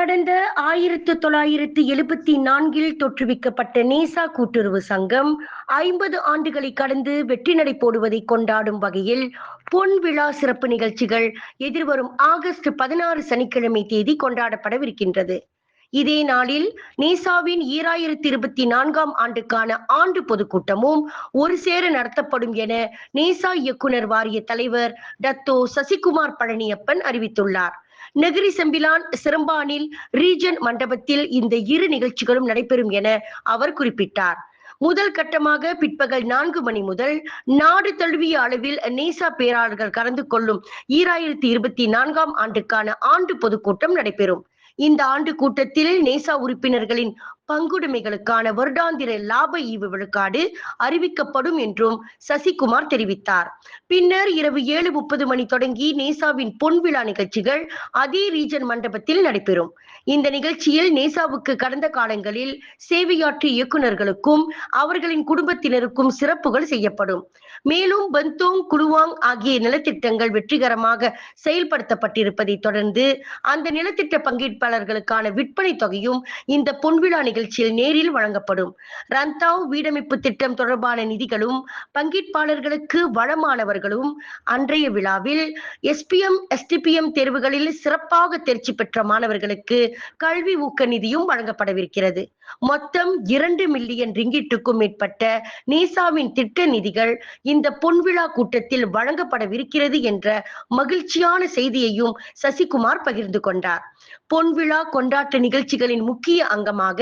கடந்த ஆயிரத்து தொள்ளாயிரத்து எழுபத்தி நான்கில் தோற்றுவிக்கப்பட்ட நேசா கூட்டுறவு சங்கம் ஐம்பது ஆண்டுகளை கடந்து வெற்றி நடை போடுவதை கொண்டாடும் வகையில் பொன் விழா சிறப்பு நிகழ்ச்சிகள் எதிர்வரும் ஆகஸ்ட் பதினாறு சனிக்கிழமை தேதி கொண்டாடப்படவிருக்கின்றது. இதே நாளில் நேசாவின் ஈராயிரத்தி இருபத்தி நான்காம் ஆண்டுக்கான ஆண்டு பொதுக்கூட்டமும் ஒரு சேர நடத்தப்படும் என நேசா இயக்குனர் வாரிய தலைவர் டத்தோ சசிகுமார் பழனியப்பன் அறிவித்துள்ளார். நெகிரி செம்பிலான் சிறம்பானில் ரீஜன் மண்டபத்தில் இந்த இரு நிகழ்ச்சிகளும் நடைபெறும் என அவர் குறிப்பிட்டார். முதல் கட்டமாக பிற்பகல் நான்கு மணி முதல் நாடு தழுவிய அளவில் நேசா பேராளர்கள் கலந்து கொள்ளும் ஈராயிரத்தி இருபத்தி நான்காம் ஆண்டுக்கான ஆண்டு பொதுக்கூட்டம் நடைபெறும். இந்த ஆண்டு கூட்டத்தில் நேசா உறுப்பினர்களின் பங்குடைமைகளுக்கான வருடாந்திர லாப ஈவு விழுக்காடு அறிவிக்கப்படும் என்றும் சசிகுமார் தெரிவித்தார். பின்னர் இரவு ஏழு முப்பது மணி தொடங்கி நேசாவின் பொன்விழா நிகழ்ச்சிகள் அதே ரீஜன் மண்டபத்தில் நடைபெறும். இந்த நிகழ்ச்சியில் நேசாவுக்கு கடந்த காலங்களில் சேவையாற்றிய இயக்குநர்களுக்கும் அவர்களின் குடும்பத்தினருக்கும் சிறப்புகள் செய்யப்படும். மேலும் பந்தோங் குலுவாங் ஆகிய நிலத்திட்டங்கள் வெற்றிகரமாக செயல்படுத்தப்பட்டிருப்பதை தொடர்ந்து அந்த நிலத்திட்ட பங்கேற்பாளர்களுக்கான விற்பனை தொகையும் இந்த பொன்விழா நிகழ்ச்சியில் நேரில் வழங்கப்படும். ரந்தாவ் வீடமைப்பு திட்டம் தொடர்பான நிதிகளும் பங்கேற்பாளர்களுக்கு வளமானவர்களும் அன்றைய விழாவில் எஸ்பிஎம் எஸ்டிபிஎம் தேர்வுகளில் சிறப்பாக தேர்ச்சி பெற்ற மாணவர்களுக்கு கல்வி ஊக்க நிதியும் வழங்கப்படவிருக்கிறது. மொத்தம் இரண்டு மில்லியன் ரிங்கிட்டுக்கும் மேற்பட்ட நீசாவின் திட்ட நிதிகள் இந்த பொன்விழா கூட்டத்தில் வழங்கப்படவிருக்கிறது என்ற மகிழ்ச்சியான செய்தியையும் சசிகுமார் பகிர்ந்து கொண்டார். பொன்விழா கொண்டாட்ட நிகழ்ச்சிகளின் முக்கிய அங்கமாக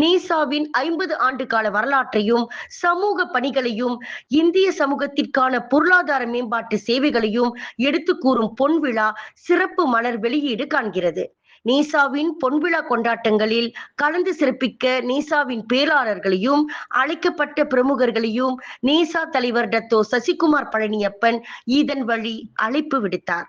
நீசாவின் ஐம்பது ஆண்டு கால வரலாற்றையும் சமூக பணிகளையும் இந்திய சமூகத்திற்கான பொருளாதார மேம்பாட்டு சேவைகளையும் எடுத்து கூறும் பொன்விழா சிறப்பு மலர் வெளியீடு காண்கிறது. நீசாவின் பொன்விழா கொண்டாட்டங்களில் கலந்து சிறப்பிக்க நீசாவின் பேராளர்களையும் அழைக்கப்பட்ட பிரமுகர்களையும் நீசா தலைவர் டத்தோ சசிகுமார் பழனியப்பன் இதன் வழி அழைப்பு விடுத்தார்.